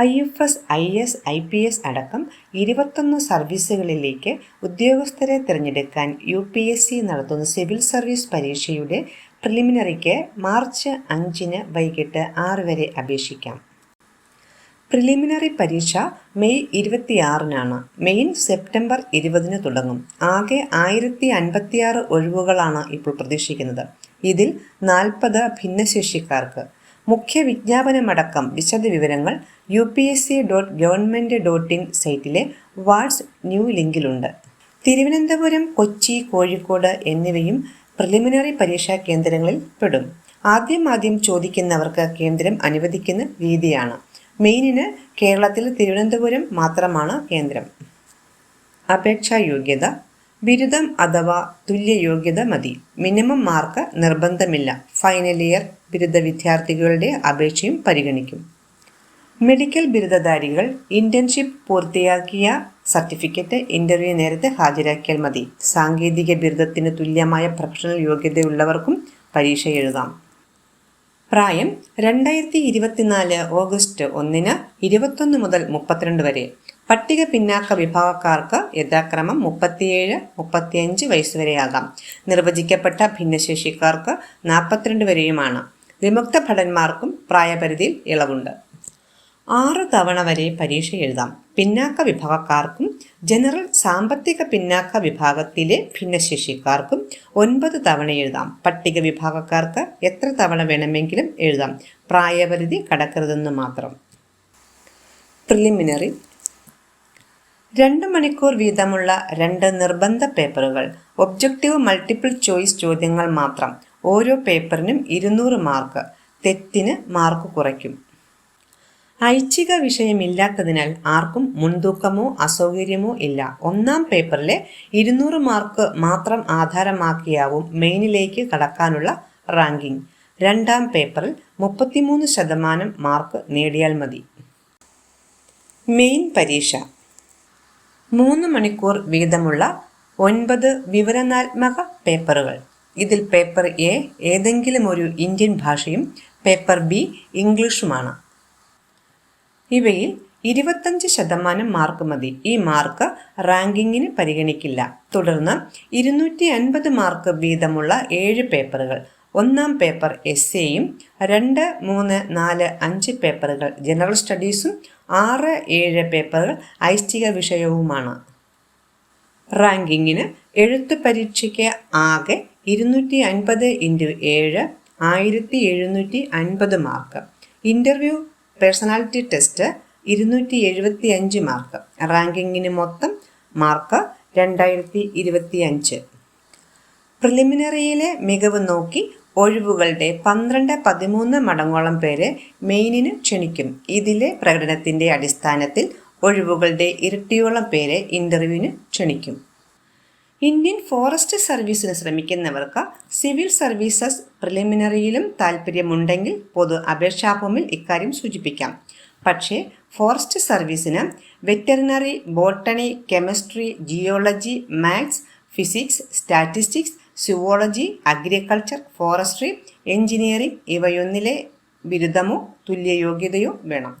I F S I S I P S അടക്കം ഇരുപത്തൊന്ന് സർവീസുകളിലേക്ക് ഉദ്യോഗസ്ഥരെ തിരഞ്ഞെടുക്കാൻ യു പി എസ് സി നടത്തുന്ന സിവിൽ സർവീസ് പരീക്ഷയുടെ പ്രിലിമിനറിക്ക് മാർച്ച് അഞ്ചിന് വൈകിട്ട് ആറ് വരെ അപേക്ഷിക്കാം. പ്രിലിമിനറി പരീക്ഷ മെയ് ഇരുപത്തിയാറിനാണ്. മെയിൻ സെപ്റ്റംബർ ഇരുപതിന് തുടങ്ങും. ആകെ ആയിരത്തി അൻപത്തിയാറ് ഒഴിവുകളാണ് ഇപ്പോൾ പ്രതീക്ഷിക്കുന്നത്. ഇതിൽ നാൽപ്പത് ഭിന്നശേഷിക്കാർക്ക്. മുഖ്യ വിജ്ഞാപനമടക്കം വിശദവിവരങ്ങൾ U P S C dot government dot in സൈറ്റിലെ what's new ലിങ്കിലുണ്ട്. തിരുവനന്തപുരം കൊച്ചി കോഴിക്കോട് എന്നിവയും പ്രിലിമിനറി പരീക്ഷാ കേന്ദ്രങ്ങളിൽ പെടും. ആദ്യം ആദ്യം ചോദിക്കുന്നവർക്ക് കേന്ദ്രം അനുവദിക്കുന്ന രീതിയാണ്. മെയിനിന് കേരളത്തിൽ തിരുവനന്തപുരം മാത്രമാണ് കേന്ദ്രം. അപേക്ഷാ യോഗ്യത ബിരുദം അഥവാ തുല്യ യോഗ്യത മതി. മിനിമം മാർക്ക് നിർബന്ധമില്ല. ഫൈനൽ ഇയർ ബിരുദ വിദ്യാർത്ഥികളുടെ അപേക്ഷയും പരിഗണിക്കും. മെഡിക്കൽ ബിരുദധാരികൾ ഇന്റേൺഷിപ്പ് പൂർത്തിയാക്കിയ സർട്ടിഫിക്കറ്റ് ഇന്റർവ്യൂ നേരത്തെ ഹാജരാക്കിയാൽ മതി. സാങ്കേതിക ബിരുദത്തിന് തുല്യമായ പ്രൊഫഷണൽ യോഗ്യതയുള്ളവർക്കും പരീക്ഷ എഴുതാം. പ്രായം രണ്ടായിരത്തി ഇരുപത്തിനാല് ഓഗസ്റ്റ് ഒന്നിന് ഇരുപത്തൊന്ന് മുതൽ മുപ്പത്തിരണ്ട് വരെ. പട്ടിക പിന്നാക്ക വിഭാഗക്കാർക്ക് യഥാക്രമം മുപ്പത്തിയേഴ് മുപ്പത്തിയഞ്ച് വയസ്സുവരെയാകാം. നിർവചിക്കപ്പെട്ട ഭിന്നശേഷിക്കാർക്ക് നാൽപ്പത്തിരണ്ട് വരെയുമാണ്. വിമുക്ത ഭടന്മാർക്കും പ്രായപരിധിയിൽ ഇളവുണ്ട്. ആറ് തവണ വരെ പരീക്ഷ എഴുതാം. പിന്നാക്ക വിഭാഗക്കാർക്കും ജനറൽ സാമ്പത്തിക പിന്നാക്ക വിഭാഗത്തിലെ ഭിന്നശേഷിക്കാർക്കും ഒൻപത് തവണ എഴുതാം. പട്ടിക വിഭാഗക്കാർക്ക് എത്ര തവണ വേണമെങ്കിലും എഴുതാം. പ്രായപരിധി കടക്കരുതെന്ന് മാത്രം. പ്രിലിമിനറി രണ്ട് മണിക്കൂർ വീതമുള്ള രണ്ട് നിർബന്ധ പേപ്പറുകൾ ഒബ്ജക്റ്റീവ് മൾട്ടിപ്പിൾ ചോയ്സ് ചോദ്യങ്ങൾ മാത്രം. ഓരോ പേപ്പറിനും ഇരുന്നൂറ് മാർക്ക്. തെറ്റിന് മാർക്ക് കുറയ്ക്കും. ഐച്ഛിക വിഷയമില്ലാത്തതിനാൽ ആർക്കും മുൻതൂക്കമോ അസൗകര്യമോ ഇല്ല. ഒന്നാം പേപ്പറിലെ ഇരുന്നൂറ് മാർക്ക് മാത്രം ആധാരമാക്കിയാവും മെയിനിലേക്ക് കടക്കാനുള്ള റാങ്കിംഗ്. രണ്ടാം പേപ്പറിൽ മുപ്പത്തിമൂന്ന് ശതമാനം മാർക്ക് നേടിയാൽ മതി. മെയിൻ പരീക്ഷ. മൂന്ന് മണിക്കൂർ വീതമുള്ള ഒൻപത് വിവരണാത്മക പേപ്പറുകൾ. ഇതിൽ പേപ്പർ എ ഏതെങ്കിലും ഒരു ഇന്ത്യൻ ഭാഷയും പേപ്പർ ബി ഇംഗ്ലീഷുമാണ്. ഇവയിൽ ഇരുപത്തഞ്ച് ശതമാനം മാർക്ക് മതി. ഈ മാർക്ക് റാങ്കിങ്ങിന് പരിഗണിക്കില്ല. തുടർന്ന് ഇരുന്നൂറ്റി അൻപത് മാർക്ക് വീതമുള്ള ഏഴ് പേപ്പറുകൾ ഒന്നാം പേപ്പർ എസ് എയും രണ്ട് മൂന്ന് നാല് അഞ്ച് പേപ്പറുകൾ ജനറൽ സ്റ്റഡീസും ആറ് ഏഴ് പേപ്പറുകൾ ഐച്ഛിക വിഷയവുമാണ്. റാങ്കിങ്ങിന് എഴുത്ത് പരീക്ഷയ്ക്ക് ആകെ ഇരുന്നൂറ്റി അൻപത് ഇന്റു ഏഴ് ആയിരത്തി എഴുന്നൂറ്റി അൻപത് മാർക്ക്. ഇന്റർവ്യൂ പേഴ്സണാലിറ്റി ടെസ്റ്റ് ഇരുന്നൂറ്റി എഴുപത്തി അഞ്ച് മാർക്ക്. റാങ്കിങ്ങിന് മൊത്തം മാർക്ക് രണ്ടായിരത്തി ഇരുപത്തി അഞ്ച്. പ്രിലിമിനറിയിലെ മികവ് നോക്കി ഒഴിവുകളുടെ പന്ത്രണ്ട് പതിമൂന്ന് മടങ്ങോളം പേരെ മെയിനിന് ക്ഷണിക്കും. ഇതിലെ പ്രകടനത്തിന്റെ അടിസ്ഥാനത്തിൽ ഒഴിവുകളുടെ ഇരട്ടിയോളം പേരെ ഇന്റർവ്യൂവിന് ക്ഷണിക്കും. ഇന്ത്യൻ ഫോറസ്റ്റ് സർവീസിന് ശ്രമിക്കുന്നവർക്ക് സിവിൽ സർവീസസ് പ്രിലിമിനറിയിലും താൽപ്പര്യമുണ്ടെങ്കിൽ പൊതു അപേക്ഷാ ഫോമിൽ ഇക്കാര്യം സൂചിപ്പിക്കാം. പക്ഷേ ഫോറസ്റ്റ് സർവീസിന് veterinary botany chemistry geology maths physics statistics zoology agriculture forestry engineering ഇവയൊന്നിലെ ബിരുദമോ തുല്യ യോഗ്യതയോ വേണം.